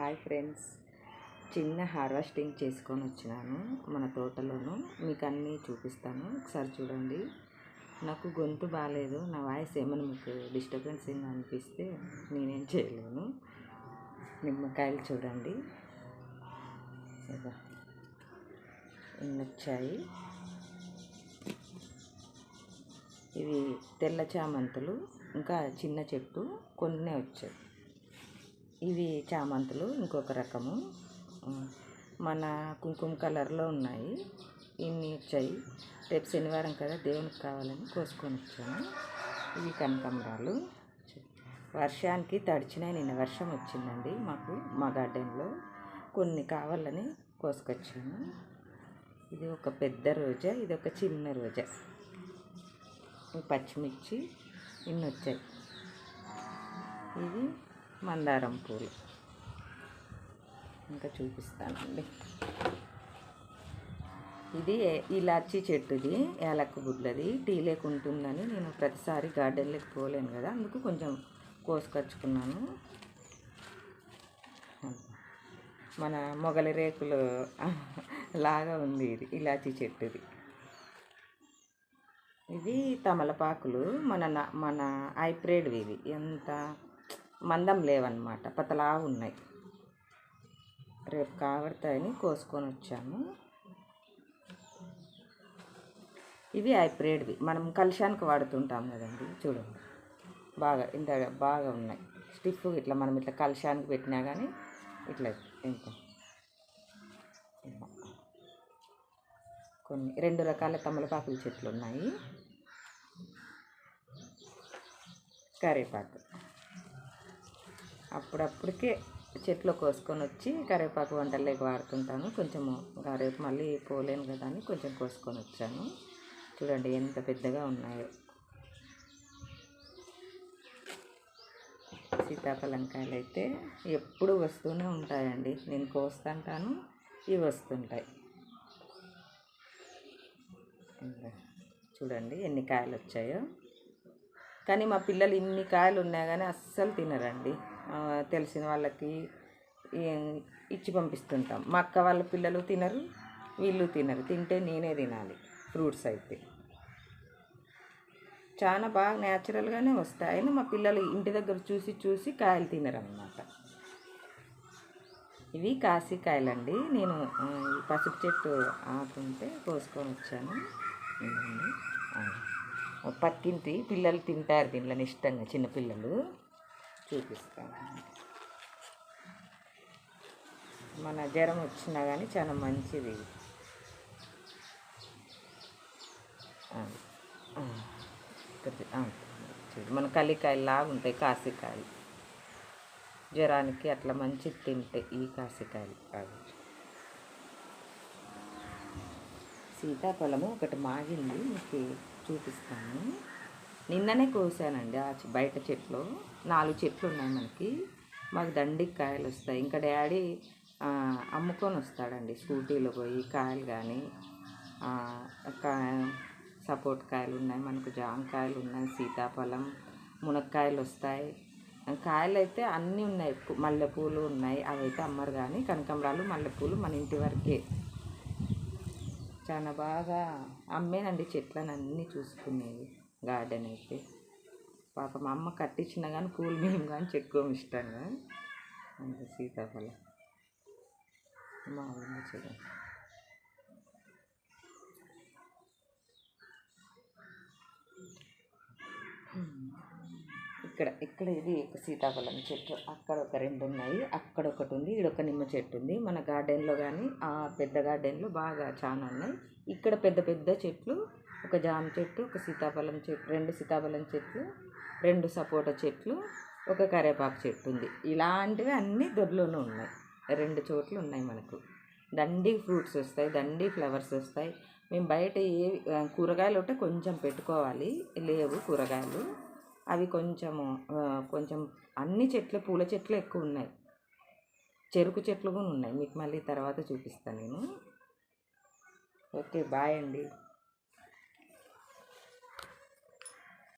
Hi friends. చిన్న harvesting చేసుకొని వచ్చినాను మన తోటలోను. మీకు అన్నీ చూపిస్తాను. ఒకసారి చూడండి. నాకు గొంతు బాగాలేదు నా వాయిస్ ఏమైనా మీకు డిస్టర్బెన్స్ ఏం అనిపిస్తే నేనేం చేయలేను. నిమ్మకాయలు చూడండి. ఇన్ని వచ్చాయి ఇవి తెల్ల చామంతులు ఇంకా చిన్న చెట్టు కొన్ని వచ్చాయి. ఇవి చామంతులు ఇంకొక రకము. మన కుంకుమ కలర్లో ఉన్నాయి. ఇన్ని వచ్చాయి. రేపు శనివారం కదా దేవునికి కావాలని కోసుకొని వచ్చాను. ఇవి కనకమరాలు వర్షానికి తడిచినాయి నిన్న వర్షం వచ్చిందండి మాకు మా గార్డెన్లో. కొన్ని కావాలని కోసుకొచ్చాను. ఇది ఒక పెద్ద రోజా ఇది ఒక చిన్న రోజా. పచ్చిమిర్చి ఇన్ని వచ్చాయి. ఇది మందారం పూలు. ఇంకా చూపిస్తానండి. ఇది ఇలాచి చెట్టుది ఏలక్క గుడ్లది. టీ లేకుంటుందని నేను ప్రతిసారి గార్డెన్లోకి పోలేను కదా అందుకు కొంచెం కోసుకొచ్చుకున్నాను. మన మొగలి రేకులు లాగా ఉంది ఇది ఇలాచి చెట్టుది. ఇది తమలపాకులు మన మన హైబ్రిడ్వి ఇది ఎంత మందం లేవన్నమాట పతలా ఉన్నాయి. రేపు కావడతాయని కోసుకొని వచ్చాము. ఇవి హైబ్రిడ్వి. మనం కలుషానికి వాడుతుంటాం కదండి చూడండి. బాగా ఇంత బాగా ఉన్నాయి. స్టిఫ్ ఇట్లా మనం ఇట్లా కలుషానికి పెట్టినా కానీ ఇట్లా ఇంకా కొన్ని రెండు రకాల తమలపాకుల చెట్లు ఉన్నాయి. కరేపాకు అప్పుడప్పటికే చెట్లు కోసుకొని వచ్చి కరివేపాకు వంటల్లోకి వాడుతుంటాను. కొంచెము ఇంకా రేపు మళ్ళీ పోలేను కదా అని కొంచెం కోసుకొని వచ్చాను. చూడండి ఎంత పెద్దగా ఉన్నాయో. సీతాఫలంకాయలు అయితే ఎప్పుడు వస్తూనే ఉంటాయండి. నేను కోస్తుంటాను ఇవి వస్తుంటాయి. చూడండి ఎన్ని కాయలు వచ్చాయో కానీ మా పిల్లలు ఇన్ని కాయలు ఉన్నా కానీ అస్సలు తినరండి. తెలిసిన వాళ్ళకి ఇచ్చి పంపిస్తుంటాం. మా అక్క వాళ్ళ పిల్లలు తినరు వీళ్ళు తినరు. తింటే నేనే తినాలి ఫ్రూట్స్ అయితే. చాలా బాగా న్యాచురల్గానే వస్తాయి. అయినా మా పిల్లలు ఇంటి దగ్గర చూసి చూసి కాయలు తినరన్నమాట. ఇవి కాశీకాయలండి నేను పసుపు చెట్టు ఆకుంటే కోసుకొని వచ్చాను. పక్కింటి పిల్లలు తింటారు దీనిలో ఇష్టంగా చిన్నపిల్లలు చూపిస్తాను మన జ్వరం వచ్చినా కానీ చాలా మంచిది. చూడు మన కలికాయలు లాగా ఉంటాయి కాసికాయలు. జ్వరానికి అట్లా మంచిది తింటే ఈ కాసికాయలు అవి సీతాఫలము ఒకటి మాగింది మీకు చూపిస్తాను. నిన్ననే కోసానండి ఆ బయట చెట్లు. నాలుగు చెట్లు ఉన్నాయి మనకి. మాకు దండికి కాయలు వస్తాయి. ఇంకా డాడీ అమ్ముకొని వస్తాడండి స్కూటీలో పోయి కాయలు కానీ సపోర్ట్ కాయలు ఉన్నాయి. మనకు జామకాయలు ఉన్నాయి సీతాఫలం మునక్కాయలు వస్తాయి. కాయలు అయితే అన్నీ ఉన్నాయి. మల్లెపూలు ఉన్నాయి. అవి అయితే అమ్మరు కానీ కనకాంబరాలు మల్లెపూలు మన ఇంటి వరకే. చాలా బాగా అమ్మేనండి చెట్లను అన్నీ చూసుకునేవి. గార్డెన్ అయితే. పాప మా అమ్మ కట్టించిన కానీ పూలు మేము కానీ చెట్టుకోము ఇష్టంగా. అంత సీతాఫలం. మా ఊళ్ళో చూడండి ఇక్కడ ఇక్కడ ఇది ఒక సీతాఫలం చెట్టు. అక్కడ ఒక రెండు ఉన్నాయి అక్కడ ఒకటి ఉంది ఇక్కడ ఒక నిమ్మ చెట్టు ఉంది. మన గార్డెన్లో కానీ ఆ పెద్ద గార్డెన్లో బాగా చాలా ఉన్నాయి. ఇక్కడ పెద్ద పెద్ద చెట్లు ఒక జామ చెట్టు ఒక సీతాఫలం చెట్టు రెండు సీతాఫలం చెట్లు రెండు సపోటా చెట్లు ఒక కరేపాకు చెట్టు ఉంది. ఇలాంటివి అన్నీ దొడ్లోనే ఉన్నాయి. రెండు చోట్లు ఉన్నాయి మనకు. దండి ఫ్రూట్స్ వస్తాయి దండి ఫ్లవర్స్ వస్తాయి. మేము బయట ఏ కూరగాయలు ఉంటే కొంచెం పెట్టుకోవాలి. లేవు కూరగాయలు. అవి కొంచెము కొంచెం అన్ని చెట్లు పూల చెట్లు ఎక్కువ ఉన్నాయి. చెరుకు చెట్లు కూడా ఉన్నాయి. మీకు మళ్ళీ తర్వాత చూపిస్తాను నేను. ఓకే బాయ్ అండి.